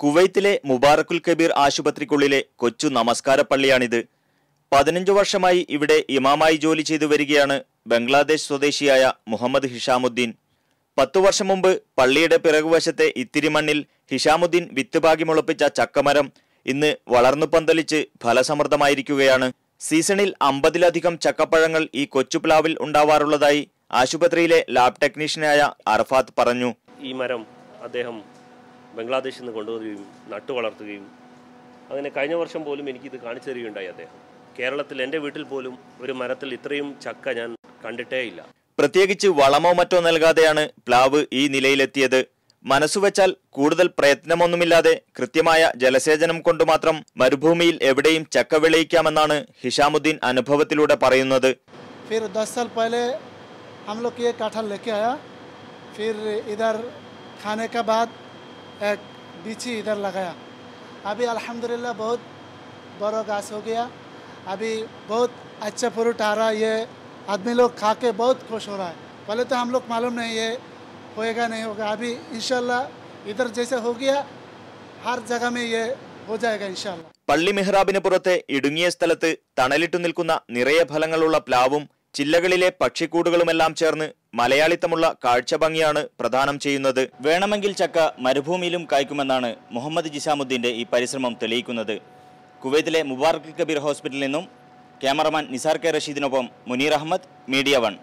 കുവൈത്തിലെ മുബാറക്കുൽ കബീർ ആശുപത്രിക്കുള്ളിലെ കൊച്ചു നമസ്കാര പള്ളിയാണിത് പതിനഞ്ചു വർഷമായി ഇവിടെ ഇമാമായി ജോലി ചെയ്തു വരികയാണ് ബംഗ്ലാദേശ് സ്വദേശിയായ മുഹമ്മദ് ഹിഷാമുദ്ദീൻ. പത്തു വർഷം മുമ്പ് പള്ളിയുടെ പിറകുവശത്തെ ഇത്തിരി മണ്ണിൽ ഹിഷാമുദ്ദീൻ വിത്ത് മുളപ്പിച്ച ചക്കമരം ഇന്ന് വളർന്നു പന്തലിച്ച് ഫലസമൃദ്ധമായിരിക്കുകയാണ്. സീസണിൽ അമ്പതിലധികം ചക്കപ്പഴങ്ങൾ ഈ കൊച്ചുപ്ലാവിൽ ഉണ്ടാവാറുള്ളതായി ആശുപത്രിയിലെ ലാബ് ടെക്നീഷ്യനായ അറഫാത്ത് പറഞ്ഞു. ഈ മരം അദ്ദേഹം ബംഗ്ലാദേശിൽ നിന്ന് കൊണ്ടുവരികയും നട്ടു വളർത്തുകയും അങ്ങനെ കഴിഞ്ഞ വർഷം പോലും എനിക്കിത് കാണിച്ചു തരികയുണ്ടായി അദ്ദേഹം കേരളത്തിൽ എൻ്റെ വീട്ടിൽ പോലും ഒരു മരത്തിൽ ഇത്രയും ചക്ക ഞാൻ കണ്ടിട്ടേ ഇല്ല പ്രത്യേകിച്ച് വളമോ മറ്റോ നൽകാതെയാണ് പ്ലാവ് ഈ നിലയിലെത്തിയത് മനസ്സുവെച്ചാൽ കൂടുതൽ പ്രയത്നമൊന്നുമില്ലാതെ കൃത്യമായ ജലസേചനം കൊണ്ട് മാത്രം മരുഭൂമിയിൽ എവിടെയും ചക്ക വിളയിക്കാമെന്നാണ് ഹിഷാമുദ്ദീൻ അനുഭവത്തിലൂടെ പറയുന്നത് फिर दस साल पहले हम लोग ये काठल लेके आया फिर इधर खाने के बाद एक बीची इधर लगाया अभी अल्हम्दुलिल्लाह बहुत बड़ा घास हो गया अभी बहुत अच्छा फ्रूट आ रहा है ये आदमी लोग खा के बहुत खुश हो रहा है पहले तो हम लोग मालूम नहीं ये होएगा नहीं होगा अभी इंशाल्लाह इधर जैसे हो गया हर जगह में ये हो जाएगा इंशाल्लाह പള്ളി മിഹ്റാബിന് പുറത്തെ ഇടുങ്ങിയ സ്ഥലത്ത് തണലിട്ടു നിൽക്കുന്ന നിറയെ ഫലങ്ങളുള്ള പ്ലാവും ചില്ലകളിലെ പക്ഷിക്കൂടുകളുമെല്ലാം ചേർന്ന് മലയാളിത്തമുള്ള കാഴ്ചഭംഗിയാണ് പ്രദാനം ചെയ്യുന്നത്. വേണമെങ്കിൽ ചക്ക മരുഭൂമിയിലും കായ്ക്കുമെന്നാണ് മുഹമ്മദ് ജിസാമുദ്ദീന്റെ ഈ പരിശ്രമം തെളിയിക്കുന്നത്. കുവൈത്തിലെ മുബാറക് കബീർ ഹോസ്പിറ്റലിൽ നിന്നും ക്യാമറമാൻ നിസാർ കെ റഷീദിനൊപ്പം മുനീർ അഹമ്മദ് മീഡിയ വൺ.